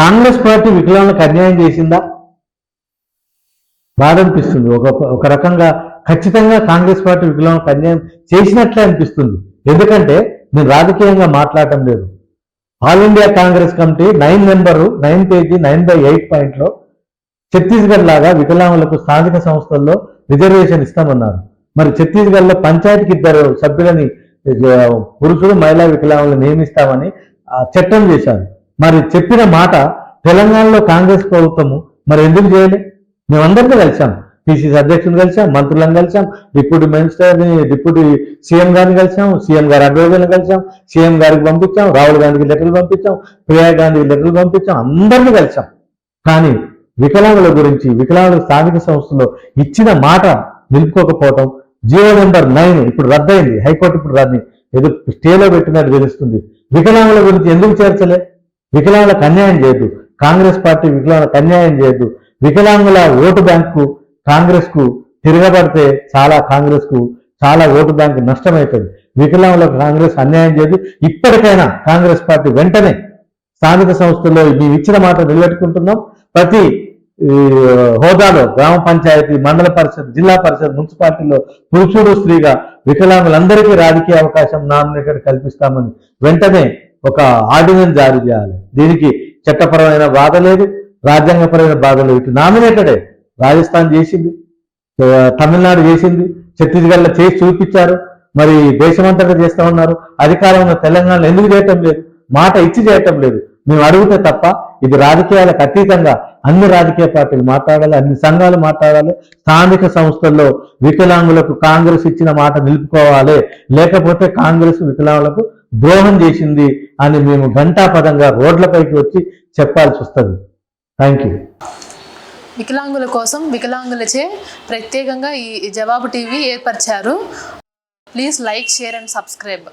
Congress party వికలాంగులకు అన్యాయం చేసిందా? బాధ అనిపిస్తుంది. ఒక ఒక రకంగా ఖచ్చితంగా కాంగ్రెస్ పార్టీ వికలాంగులకు అన్యాయం చేసినట్లే అనిపిస్తుంది. ఎందుకంటే నేను రాజకీయంగా మాట్లాడటం లేదు. All India Congress committee nine number nine page nine by eight పాయింట్లో ఛత్తీస్గఢ్ లాగా వికలాంగులకు స్థానిక సంస్థల్లో రిజర్వేషన్ ఇస్తామన్నారు. మరి ఛత్తీస్గఢ్లో పంచాయతీకి ఇద్దరు సభ్యులని పురుషుడు మహిళా వికలాంగులు నియమిస్తామని చట్టం చేశారు. మరి చెప్పిన మాట తెలంగాణలో కాంగ్రెస్ ప్రభుత్వము మరి ఎందుకు చేయలే? మేమందరితో కలిసాం. పిసిసి అధ్యక్షుని కలిసాం మంత్రులను కలిసాం డిప్యూటీ మినిస్టర్ని డిప్యూటీ సీఎం గారిని కలిసాం సీఎం గారి అడ్వైజర్ని కలిసాం సీఎం గారికి పంపించాం రాహుల్ గాంధీకి లెటర్లు పంపించాం ప్రియా గాంధీకి లెటర్లు పంపించాం అందరినీ కలిసాం. కానీ వికలాంగుల గురించి వికలాంగుల స్థానిక సంస్థలో ఇచ్చిన మాట నిలుపుకోకపోవటం జియో నెంబర్ నైన్ ఇప్పుడు రద్దయింది. హైకోర్టు ఇప్పుడు రద్దు ఏదో స్టేలో పెట్టినట్టు తెలుస్తుంది. వికలాంగుల గురించి ఎందుకు చేర్చలే? వికలాంగులకు అన్యాయం చేయొద్దు. కాంగ్రెస్ పార్టీ వికలాంగులకు అన్యాయం చేయొద్దు. వికలాంగుల ఓటు బ్యాంకు కాంగ్రెస్కు తిరగబడితే చాలా కాంగ్రెస్కు చాలా ఓటు బ్యాంకు నష్టమవుతుంది వికలాంగులకు కాంగ్రెస్ అన్యాయం చేయదు ఇప్పటికైనా కాంగ్రెస్ పార్టీ వెంటనే స్థానిక సంస్థల్లో మేము ఇచ్చిన మాట నిలబెట్టుకుంటున్నాం. ప్రతి ఈ, హోదాలో గ్రామ పంచాయతీ మండల పరిషత్ జిల్లా పరిషత్ మున్సిపాలిటీలో పురుషుడు స్త్రీగా వికలాంగులందరికీ రాజకీయ అవకాశం నామినేటెడ్ కల్పిస్తామని వెంటనే ఒక ఆర్డినెన్స్ జారీ చేయాలి. దీనికి చట్టపరమైన బాధ లేదు రాజ్యాంగపరమైన బాధ లేదు. ఇటు నామినేటెడే రాజస్థాన్ చేసింది తమిళనాడు చేసింది ఛత్తీస్గఢ్లో చేసి చూపించారు మరి దేశమంతటా చేస్తా ఉన్నారు. అధికారం ఉన్న తెలంగాణలో ఎందుకు చేయటం లేదు? మాట ఇచ్చి చేయటం లేదు. మేము అడిగితే తప్ప ఇది రాజకీయాలకు అతీతంగా అన్ని రాజకీయ పార్టీలు మాట్లాడాలి అన్ని సంఘాలు మాట్లాడాలి. స్థానిక సంస్థల్లో వికలాంగులకు కాంగ్రెస్ ఇచ్చిన మాట నిలుపుకోవాలి. లేకపోతే కాంగ్రెస్ వికలాంగులకు ద్రోహం చేసింది అని మేము ఘంటాపదంగా రోడ్లపైకి వచ్చి చెప్పాల్సి వస్తుంది. థ్యాంక్ యూ వికలాంగుల కోసం వికలాంగులచే ప్రత్యేకంగా ఈ జవాబు TV ఏర్పరిచారు. Please like share and subscribe